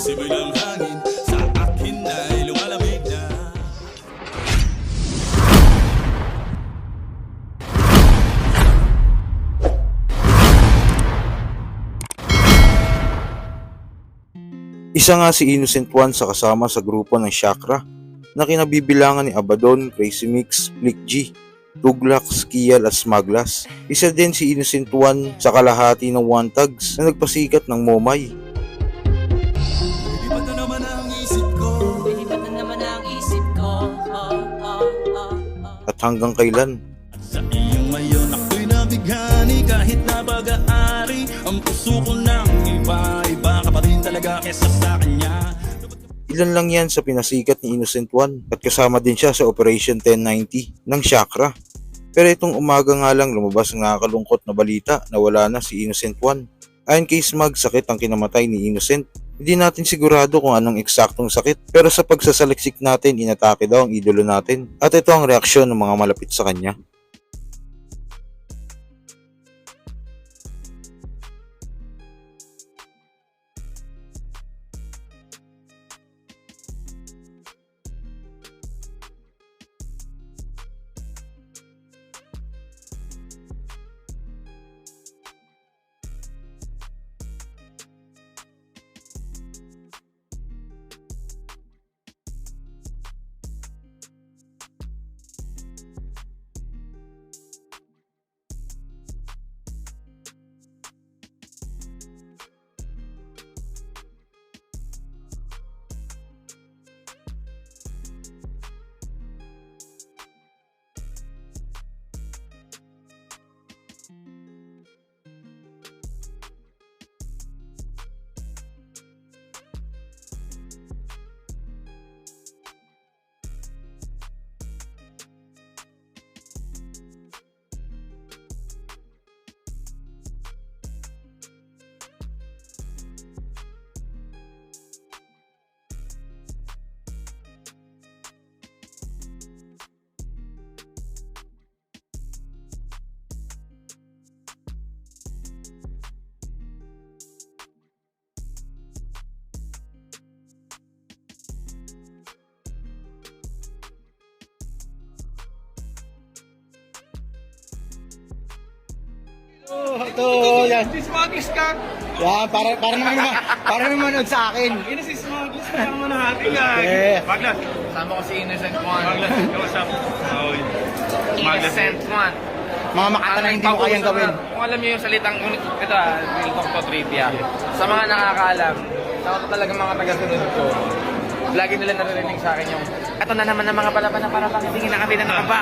Simoy ng hangin Sa akin ay lumalamig na Isa nga si Innocent One sa kasama sa grupo ng Chakra na kinabibilangan ni Abaddon, Crazy Mix, Flick G, Tuglax, Kial at Smaglas. Isa din si Innocent One sa kalahati ng One Tags na nagpasikat ng Momay. At hanggang kailan, Sa iyong ngayon ako'y nabighani Kahit na pag-aari Ang puso ko ng iba Iba ka pa rin talaga kesa sa kanya ilan lang yan sa pinasikat ni Innocent One at kasama din siya sa Operation 1090 ng Chakra. Pero itong umaga nga lang lumabas ang nakakalungkot na balita na wala na si Innocent One. Ayon kay Smag, sakit ang kinamatay ni Innocent. Hindi natin sigurado kung anong eksaktong sakit pero sa pagsasaliksik natin inatake daw ang idolo natin. At ito ang reaksyon ng mga malapit sa kanya. Ito, yan. Si Smuggles ka. Yan, para, para naman naman, para naman manood sa akin. Ini si Smuggles na naman natin nga. Eh. Maglas. Sama ko si Innocent One. Maglas. What's up? Oh, Maglas. Innocent One. Mga makata na hindi mo kayang gawin. Kung alam niyo yung salitang, ito ah, real talk to trivia. Sa mga nakakaalam, sa talaga mga taga-sunod ko, lagi nila naririnig sa akin yung, ito na naman ang mga palaban na para pakitingin na kami na nakaba.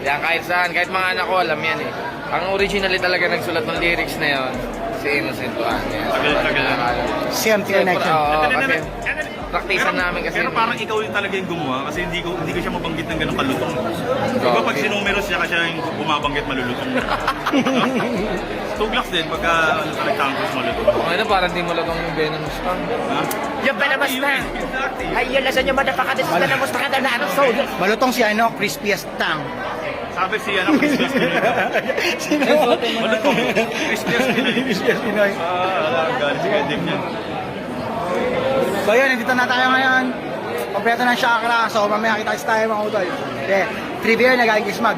Yan, kahit saan, kahit mga anak ko, alam yan eh. Ang originally talaga nagsulat ng lyrics na yon si Innocent One. Yan. Tagal, tagal na. CMT connection. Oo, kasi praktisan namin kasi. Pero parang ikaw yung talaga yung gumawa kasi hindi ko hindi ko siya mabanggit ng ganong kalutong. Diba pag sinumero siya kasi yung bumabanggit malulutong. Tuglax din pagka ano sa rectangles malutong. Ano, parang di mo lang yung venomous tongue. Ha? Yung venomous tongue! Exactly. Ayun na sa inyo, madapaka sa venomous tongue na ano, so, Malutong si ano, crispiest tang. Sabi si ano, Christmas Pinoy. Malutong. Christmas Pinoy. Crispiest Pinoy. Ah, galing si Kadim yan. So yun, nandito na tayo ngayon. Kompleto ng chakra. So mamaya kita tayo mga utol. Okay. Trivia na galing kay Smag.